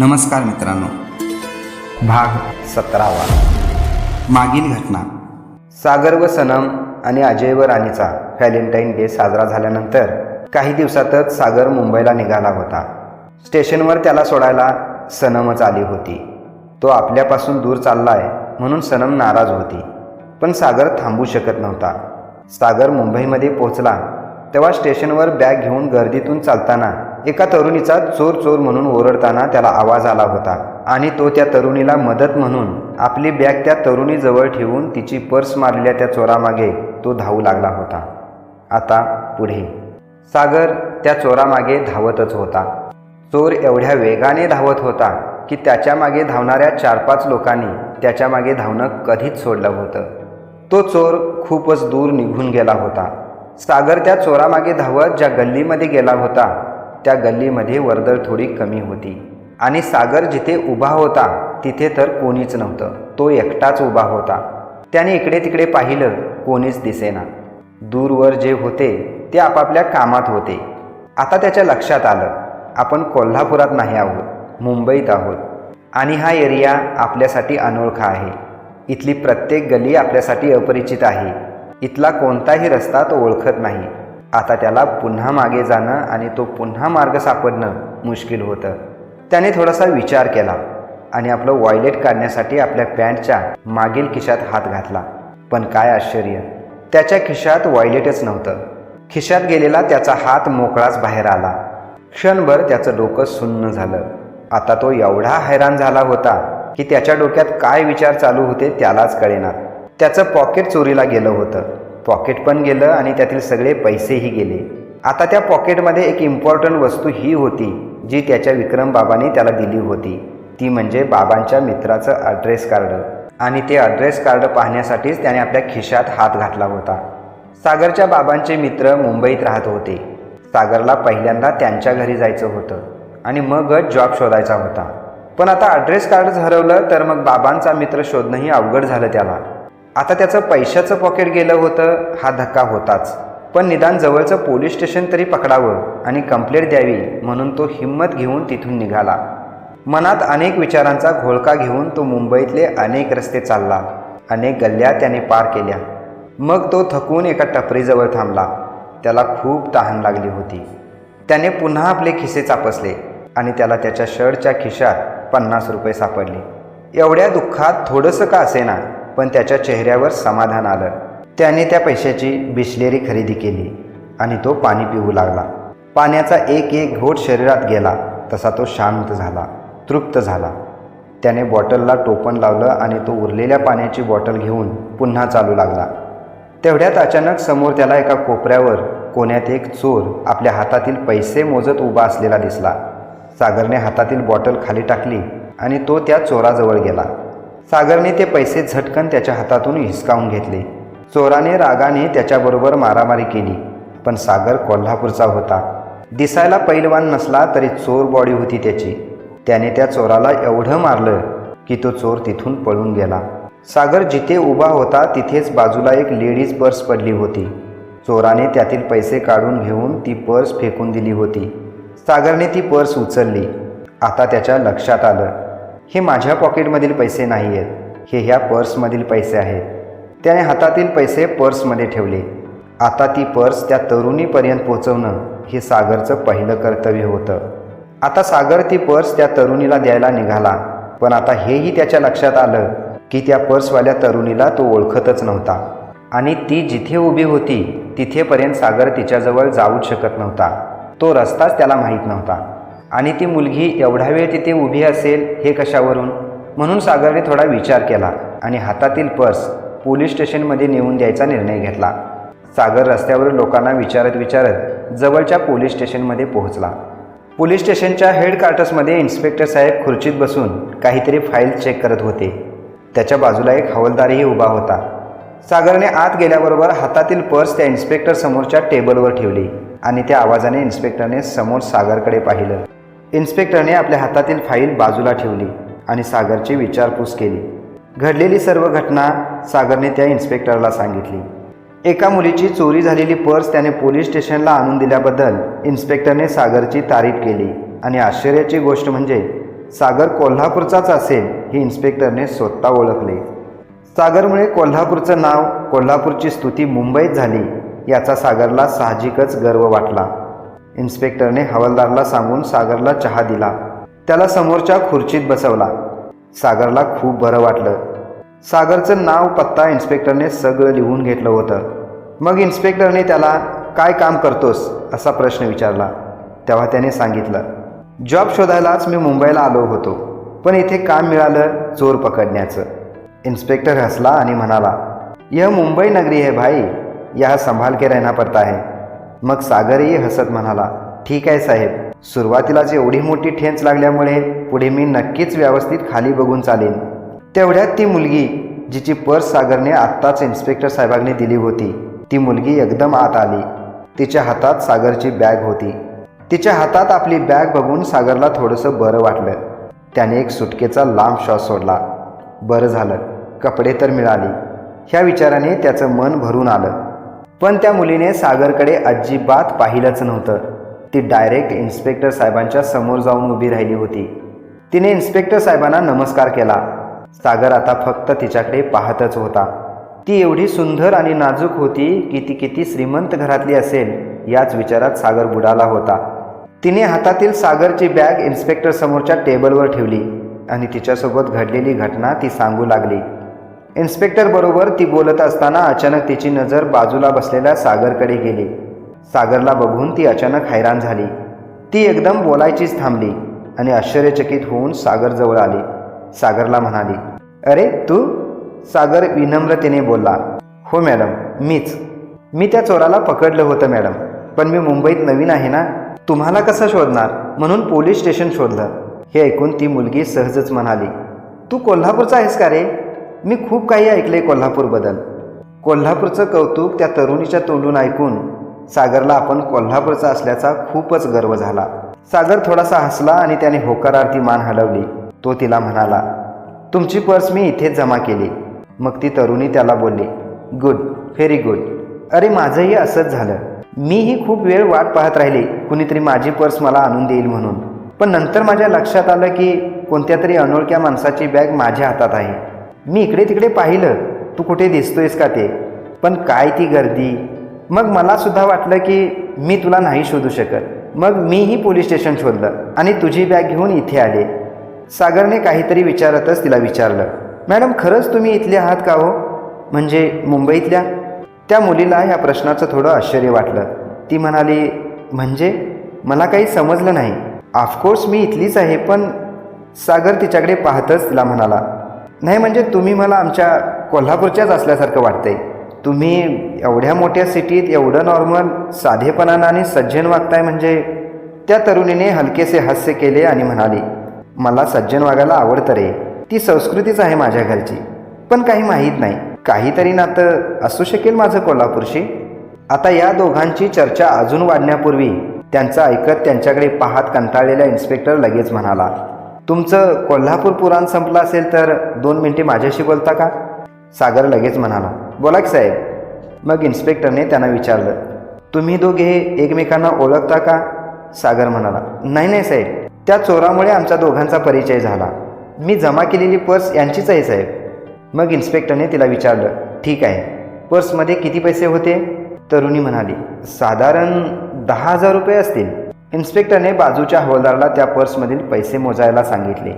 नमस्कार मित्रांनो. भाग सतरावा. मागील घटना. सागर व सनम आणि अजय व राणीचा व्हॅलेंटाईन डे साजरा झाल्यानंतर काही दिवसातच सागर मुंबईला निघाला होता. स्टेशनवर त्याला सोडायला सनमच आली होती. तो आपल्यापासून दूर चाललाय म्हणून सनम नाराज होती. पण सागर थांबू शकत नव्हता. सागर मुंबईमध्ये पोहोचला तेव्हा स्टेशनवर बॅग घेऊन गर्दीतून चालताना एका तरुणीचा चोर चोर म्हणून ओरडताना त्याला आवाज आला होता. आणि तो त्या तरुणीला मदत म्हणून आपली बॅग त्या तरुणीजवळ ठेवून तिची पर्स मारलेल्या त्या चोरामागे तो धावू लागला होता. आता पुढे. सागर त्या चोरामागे धावतच होता. चोर एवढ्या वेगाने धावत होता की त्याच्यामागे धावणाऱ्या चार पाच लोकांनी त्याच्यामागे धावणं कधीच सोडलं होतं. तो चोर खूपच दूर निघून गेला होता. सागर त्या चोरामागे धावत ज्या गल्लीमध्ये गेला होता त्या गल्लीमध्ये वर्दळ थोडी कमी होती. आणि सागर जिथे उभा होता तिथे तर कोणीच नव्हतं. तो एकटाच उभा होता. त्याने इकडे तिकडे पाहिलं कोणीच दिसेना. दूरवर जे होते ते आपापल्या कामात होते. आता त्याच्या लक्षात आलं आपण कोल्हापुरात नाही आहोत मुंबईत आहोत. आणि हा एरिया आपल्यासाठी अनोळखा आहे. इथली प्रत्येक गली आपल्यासाठी अपरिचित आहे. इथला कोणताही रस्ता तो ओळखत नाही. आता त्याला पुन्हा मागे जाणं आणि तो पुन्हा मार्ग सापडणं मुश्किल होतं. त्याने थोडासा विचार केला आणि आपलं वॉयलेट काढण्यासाठी आपल्या पॅन्टच्या मागील खिशात हात घातला. पण काय आश्चर्य त्याच्या खिशात वॉयलेटच नव्हतं. खिशात गेलेला त्याचा हात मोकळाच बाहेर आला. क्षणभर त्याचं डोकं सुन्न झालं. आता तो एवढा हैराण झाला होता की त्याच्या डोक्यात काय विचार चालू होते त्यालाच कळेना. त्याचं पॉकेट चोरीला गेलं होतं. पॉकेट पण गेलं आणि त्यातील सगळे पैसेही गेले. आता त्या पॉकेटमध्ये एक इम्पॉर्टंट वस्तू ही होती जी त्याच्या विक्रम बाबांनी त्याला दिली होती. ती म्हणजे बाबांच्या मित्राचं ॲड्रेस कार्ड आणि ते ॲड्रेस कार्ड पाहण्यासाठीच त्याने आपल्या खिशात हात घातला होता. सागरच्या बाबांचे मित्र मुंबईत राहत होते. सागरला पहिल्यांदा त्यांच्या घरी जायचं होतं आणि मगच जॉब शोधायचा होता. पण आता ॲड्रेस कार्डच हरवलं तर मग बाबांचा मित्र शोधणंही अवघड झालं त्याला. आता त्याचं पैशाचं पॉकेट गेलं होतं हा धक्का होताच. पण निदान जवळचं पोलीस स्टेशन तरी पकडावं आणि कंप्लेंट द्यावी म्हणून तो हिंमत घेऊन तिथून निघाला. मनात अनेक विचारांचा घोळका घेऊन तो मुंबईतले अनेक रस्ते चालला. अनेक गल्ल्या त्याने पार केल्या. मग तो थकून एका टपरीजवळ थांबला. त्याला खूप तहान लागली होती. त्याने पुन्हा आपले खिसे चापसले आणि त्याला त्याच्या शर्टच्या खिशात पन्नास रुपये सापडले. एवढ्या दुःखात थोडंसं का असेना? पण त्याच्या चेहऱ्यावर समाधान आलं. त्याने त्या पैशाची बिसलेरी खरेदी केली आणि तो पाणी पिऊ लागला. पाण्याचा एक एक घोट शरीरात गेला तसा तो शांत झाला तृप्त झाला. त्याने बॉटलला टोपण लावलं आणि तो उरलेल्या पाण्याची बॉटल घेऊन पुन्हा चालू लागला. तेवढ्यात अचानक समोर त्याला एका कोपऱ्यावर कोण्यात एक चोर आपल्या हातातील पैसे मोजत उभा असलेला दिसला. सागरने हातातील बॉटल खाली टाकली आणि तो त्या चोराजवळ गेला. सागरने ते पैसे झटकन त्याच्या हातातून हिसकावून घेतले. चोराने रागाने त्याच्याबरोबर मारामारी केली पण सागर कोल्हापूरचा होता. दिसायला पैलवान नसला तरी चोर बॉडी होती त्याची. त्याने त्या चोराला एवढं मारलं की तो चोर तिथून पळून गेला. सागर जिथे उभा होता तिथेच बाजूला एक लेडीज पर्स पडली होती. चोराने त्यातील पैसे काढून घेऊन ती पर्स फेकून दिली होती. सागरने ती पर्स उचलली. आता त्याच्या लक्षात आलं हे माझ्या पॉकेटमधील पैसे नाही आहेत हे ह्या पर्समधील पैसे आहेत. त्याने हातातील पैसे पर्समध्ये ठेवले. आता ती पर्स त्या तरुणीपर्यंत पोचवणं हे सागरचं पहिलं कर्तव्य होतं. आता सागर ती पर्स त्या तरुणीला द्यायला निघाला. पण आता हेही त्याच्या लक्षात आलं की त्या पर्सवाल्या तरुणीला तो ओळखतच नव्हता. आणि ती जिथे उभी होती तिथेपर्यंत सागर तिच्याजवळ जाऊच शकत नव्हता. तो रस्ताच त्याला माहीत नव्हता. आणि ती मुलगी एवढा वेळ तिथे उभी असेल हे कशावरून? म्हणून सागरने थोडा विचार केला आणि हातातील पर्स पोलीस स्टेशनमध्ये नेऊन द्यायचा निर्णय घेतला. सागर रस्त्यावरील लोकांना विचारत विचारत जवळच्या पोलीस स्टेशनमध्ये पोहोचला. पोलीस स्टेशनच्या हेड क्वार्टर्समध्ये इन्स्पेक्टर साहेब खुर्चीत बसून काहीतरी फाईल चेक करत होते. त्याच्या बाजूला एक हवालदारही उभा होता. सागरने आत गेल्याबरोबर हातातील पर्स त्या इन्स्पेक्टर समोरच्या टेबलवर ठेवली आणि त्या आवाजाने इन्स्पेक्टरने समोर सागरकडे पाहिलं. इन्स्पेक्टरने आपल्या हातातील फाईल बाजूला ठेवली आणि सागरची विचारपूस केली. घडलेली सर्व घटना सागरने त्या इन्स्पेक्टरला सांगितली. एका मुलीची चोरी झालेली पर्स त्याने पोलीस स्टेशनला आणून दिल्याबद्दल इन्स्पेक्टरने सागरची तारीफ केली आणि आश्चर्याची गोष्ट म्हणजे सागर कोल्हापूरचाच असेल हे इन्स्पेक्टरने स्वतः ओळखले. सागरमुळे कोल्हापूरचं नाव कोल्हापूरची स्तुती मुंबईत झाली याचा सागरला साहजिकच गर्व वाटला. इन्स्पेक्टरने हवालदारला सांगून सागरला चहा दिला. त्याला समोरच्या खुर्चीत बसवला. सागरला खूप बरं वाटलं. सागरचं नाव पत्ता इन्स्पेक्टरने सगळं लिहून घेतलं होतं. मग इन्स्पेक्टरने त्याला काय काम करतोस? असा प्रश्न विचारला. तेव्हा त्याने सांगितलं जॉब शोधायलाच मी मुंबईला आलो होतो पण इथे काम मिळालं चोर पकडण्याचं. इन्स्पेक्टर हसला आणि म्हणाला यह मुंबई नगरी है भाई यह संभाल के रहना पडता है. मग सागरही हसत म्हणाला ठीक आहे साहेब. सुरुवातीलाच एवढी मोठी ठेच लागल्यामुळे पुढे मी नक्कीच व्यवस्थित खाली बघून चालेन. तेवढ्यात ती मुलगी जिची पर्स सागरने आत्ताच इन्स्पेक्टर साहेबांनी दिली होती ती मुलगी एकदम आत आली. तिच्या हातात सागरची बॅग होती. तिच्या हातात आपली बॅग बघून सागरला थोडंसं बरं वाटलं. त्याने एक सुटकेचा लांब श्वास सोडला. बरं झालं. कपडे तर मिळाली. ह्या विचाराने त्याचं मन भरून आलं. पण त्या मुलीने सागरकडे अजिबात पाहिलंच नव्हतं. ती डायरेक्ट इन्स्पेक्टर साहेबांच्या समोर जाऊन उभी राहिली होती. तिने इन्स्पेक्टर साहेबांना नमस्कार केला. सागर आता फक्त तिच्याकडे पाहतच होता. ती एवढी सुंदर आणि नाजूक होती की ती किती श्रीमंत घरातली असेल याच विचारात सागर बुडाला होता. तिने हातातील सागरची बॅग इन्स्पेक्टर समोरच्या टेबलवर ठेवली आणि तिच्यासोबत घडलेली घटना ती सांगू लागली. इन्स्पेक्टर बरोबर ती बोलत असताना अचानक तिची नजर बाजूला बसलेल्या सागरकडे गेली. सागरला बघून ती अचानक हैराण झाली. ती एकदम बोलायचीच थांबली आणि आश्चर्यचकित होऊन सागर जवळ आली. सागरला म्हणाली अरे तू? सागर विनम्रतेने बोलला हो मॅडम मीच. मी त्या चोराला पकडलं होतं मॅडम पण मी मुंबईत नवीन आहे ना? तुम्हाला कसं शोधणार? म्हणून पोलीस स्टेशन शोधलं. हे ऐकून ती मुलगी सहजच म्हणाली तू कोल्हापूरचा आहेस का रे? मी खूप काही ऐकले कोल्हापूरबद्दल कोल्हापूरचं कौतुक त्या तरुणीच्या तोंडून ऐकून सागरला आपण कोल्हापूरचा असल्याचा खूपच गर्व झाला. सागर थोडासा हसला आणि त्याने होकारार्थी मान हलवली. तो तिला म्हणाला तुमची पर्स मी इथेच जमा केली. मग ती तरुणी त्याला बोलली गुड व्हेरी गुड. अरे माझंही असंच झालं. मीही खूप वेळ वाट पाहत राहिली. कुणीतरी माझी पर्स मला आणून देईल म्हणून. पण नंतर माझ्या लक्षात आलं की कोणत्या तरी अनोळख्या माणसाची बॅग माझ्या हातात आहे. मी इकडे तिकडे पाहिलं तू कुठे दिसतोयस का ते? पण काय ती गर्दी? मग मला सुद्धा वाटलं की मी तुला नाही शोधू शकत. मग मीही पोलीस स्टेशन शोधलं आणि तुझी बॅग घेऊन इथे आले. सागरने काहीतरी विचारतच तिला विचारलं मॅडम खरंच तुम्ही इथले आहात का हो? म्हणजे मुंबईतल्या? त्या मुलीला ह्या प्रश्नाचं थोडं आश्चर्य वाटलं. ती म्हणाली म्हणजे? मला काही समजलं नाही. ऑफकोर्स मी इथलीच आहे पण सागर तिच्याकडे पाहतच तिला म्हणाला नाही म्हणजे तुम्ही मला आमच्या कोल्हापूरच्याच असल्यासारखं वाटतंय. तुम्ही एवढ्या मोठ्या सिटीत एवढं नॉर्मल साधेपणानं आणि सज्जन वागताय म्हणजे त्या तरुणीने हलकेसे हास्य केले आणि म्हणाली मला सज्जन वागायला आवडतं रे. ती संस्कृतीच आहे माझ्या घरची. पण काही माहीत नाही. काहीतरी नातं असू शकेल माझं कोल्हापूरशी. आता या दोघांची चर्चा अजून वाढण्यापूर्वी त्यांचं ऐकत त्यांच्याकडे पाहत कंटाळलेला इन्स्पेक्टर लगेच म्हणाला तुमचं कोल्हापूर पुराण संपलं असेल तर दोन मिनिटे माझ्याशी बोलता का? सागर लगेच म्हणाला बोला की साहेब. मग इन्स्पेक्टरने त्यांना विचारलं तुम्ही दोघे एकमेकांना ओळखता का? सागर म्हणाला नाही नाही साहेब. त्या चोरामुळे आमच्या दोघांचा परिचय झाला. मी जमा केलेली पर्स यांचीच आहे साहेब. मग इन्स्पेक्टरने तिला विचारलं ठीक आहे. पर्समध्ये किती पैसे होते? तरुणी म्हणाली साधारण दहा हजार रुपये असतील. इन्स्पेक्टरने बाजूच्या हवालदाराला त्या पर्समधील पैसे मोजायला सांगितले.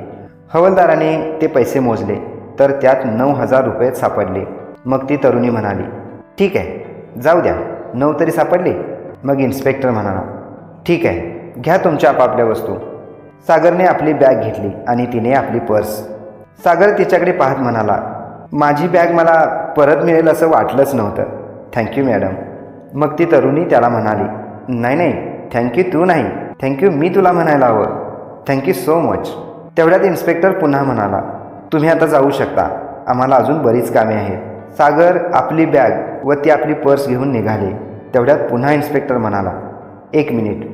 हवालदाराने ते पैसे मोजले तर त्यात नऊ हजार रुपये सापडले. मग ती तरुणी म्हणाली ठीक आहे जाऊ द्या नऊ तरी सापडले. मग इन्स्पेक्टर म्हणाला ठीक आहे घ्या तुमच्या आपापल्या वस्तू. सागरने आपली बॅग घेतली आणि तिने आपली पर्स. सागर तिच्याकडे पाहत म्हणाला माझी बॅग मला परत मिळेल असं वाटलंच नव्हतं. Thank you madam. मग ती तरुणी त्याला म्हणाली नाही नाही थँक्यू तू नाही. थँक्यू मी तुला म्हणायला हवं. थँक्यू सो मच तेवढ्यात इन्स्पेक्टर पुन्हा म्हणाला तुम्ही आता जाऊ शकता. आम्हाला अजून बरीच कामे आहेत. सागर आपली बॅग व ती आपली पर्स घेऊन निघाली. तेवढ्यात पुन्हा इन्स्पेक्टर म्हणाला एक मिनिट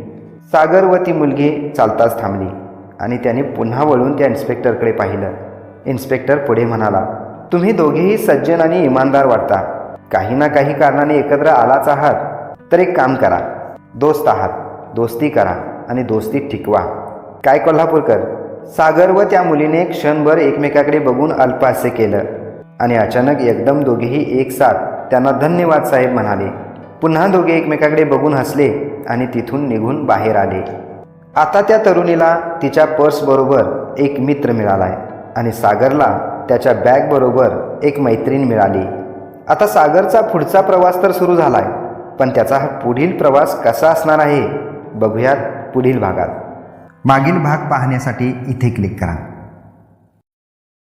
सागर व ती मुलगी चालताच थांबली आणि त्याने पुन्हा वळून त्या इन्स्पेक्टरकडे पाहिलं. इन्स्पेक्टर पुढे म्हणाला तुम्ही दोघेही सज्जन आणि इमानदार वाटता. काही ना काही कारणाने एकत्र आलाच आहात. तर एक काम करा. दोस्त आहात. दोस्ती करा आणि दोस्ती टिकवा. काय कोल्हापूरकर? सागर व त्या मुलीने क्षणभर एकमेकाकडे बघून अल्पहास्य केलं आणि अचानक एकदम दोघेही एक साथ त्यांना धन्यवाद साहेब म्हणाले. पुन्हा दोघे एकमेकाकडे बघून हसले आणि तिथून निघून बाहेर आले. आता त्या तरुणीला तिच्या पर्सबरोबर एक मित्र मिळालाय आणि सागरला त्याच्या बॅगबरोबर एक मैत्रीण मिळाली. आता सागरचा पुढचा प्रवास तर सुरू झालाय पण त्याचा पुढील प्रवास कसा असणार आहे? बघूयात पुढील भागात. मागील भाग पाहण्यासाठी इथे क्लिक करा.